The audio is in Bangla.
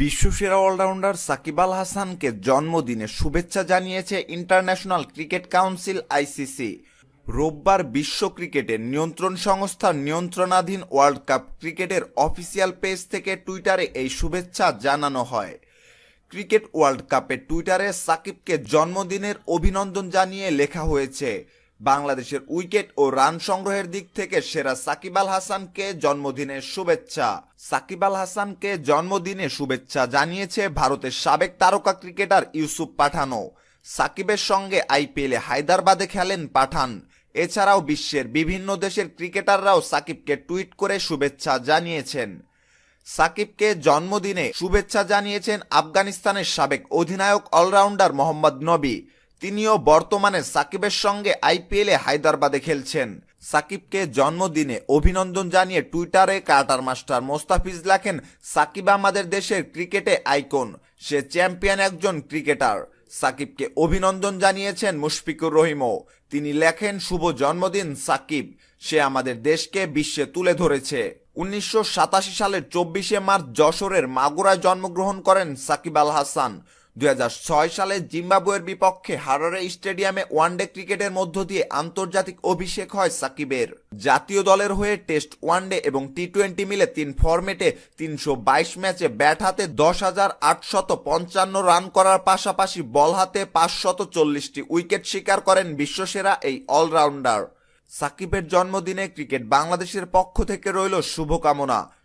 বিশ্বসেরা অলরাউন্ডার সাকিব আল হাসানকে জন্মদিনে শুভেচ্ছা জানিয়েছে ইন্টারন্যাশনাল ক্রিকেট কাউন্সিল আইসিসি। রোববার বিশ্ব ক্রিকেটের নিয়ন্ত্রণ সংস্থার নিয়ন্ত্রণাধীন ওয়ার্ল্ড কাপ ক্রিকেটের অফিসিয়াল পেজ থেকে টুইটারে এই শুভেচ্ছা জানানো হয়। ক্রিকেট ওয়ার্ল্ড কাপের টুইটারে সাকিবকে জন্মদিনের অভিনন্দন জানিয়ে লেখা হয়েছে বাংলাদেশের উইকেট ও রান সংগ্রহের দিক থেকে সেরা সাকিব আল হাসানকে জন্মদিনের শুভেচ্ছা। সাকিব আল হাসানকে জন্মদিনে শুভেচ্ছা জানিয়েছে ভারতের সাবেক তারকা ক্রিকেটার ইউসুফ পাঠানো। সাকিবের সঙ্গে আইপিএলে হায়দ্রাবাদে খেলেন পাঠান। এছাড়াও বিশ্বের বিভিন্ন দেশের ক্রিকেটাররাও সাকিবকে টুইট করে শুভেচ্ছা জানিয়েছেন। সাকিবকে জন্মদিনে শুভেচ্ছা জানিয়েছেন আফগানিস্তানের সাবেক অধিনায়ক অলরাউন্ডার মোহাম্মদ নবী। তিনিও বর্তমানে সাকিবের সঙ্গে আইপিএলে হায়দ্রাবাদে খেলছেন। সাকিবকে জন্মদিনে অভিনন্দন জানিয়ে টুইটারে কার্টার মাস্টার মোস্তাফিজ লেখেন, সাকিব আমাদের দেশের ক্রিকেটে আইকন। সে চ্যাম্পিয়ন একজন ক্রিকেটার। সাকিবকে অভিনন্দন জানিয়েছেন মুশফিকুর রহিমও। তিনি লেখেন, শুভ জন্মদিন, সাকিব। সে আমাদের দেশকে বিশ্বে তুলে ধরেছে। উনিশশো সাতাশি সালের চব্বিশে মার্চ যশোরের মাগুরায় জন্মগ্রহণ করেন সাকিব আল হাসান। দুই সালে জিম্বাবুয়ের বিপক্ষে হারারে স্টেডিয়ামে ওয়ানডে ক্রিকেটের মধ্য দিয়ে আন্তর্জাতিক অভিষেক হয় সাকিবের। জাতীয় দলের হয়ে টেস্ট ওয়ানডে এবং টি টোয়েন্টি মিলে তিন ফরম্যাটে তিনশো বাইশ ম্যাচে ব্যাট হাতে দশ হাজার আটশত পঞ্চান্ন রান করার পাশাপাশি বল হাতে পাঁচশত চল্লিশটি উইকেট শিকার করেন বিশ্বসেরা এই অলরাউন্ডার। সাকিবের জন্মদিনে ক্রিকেট বাংলাদেশের পক্ষ থেকে রইল শুভকামনা।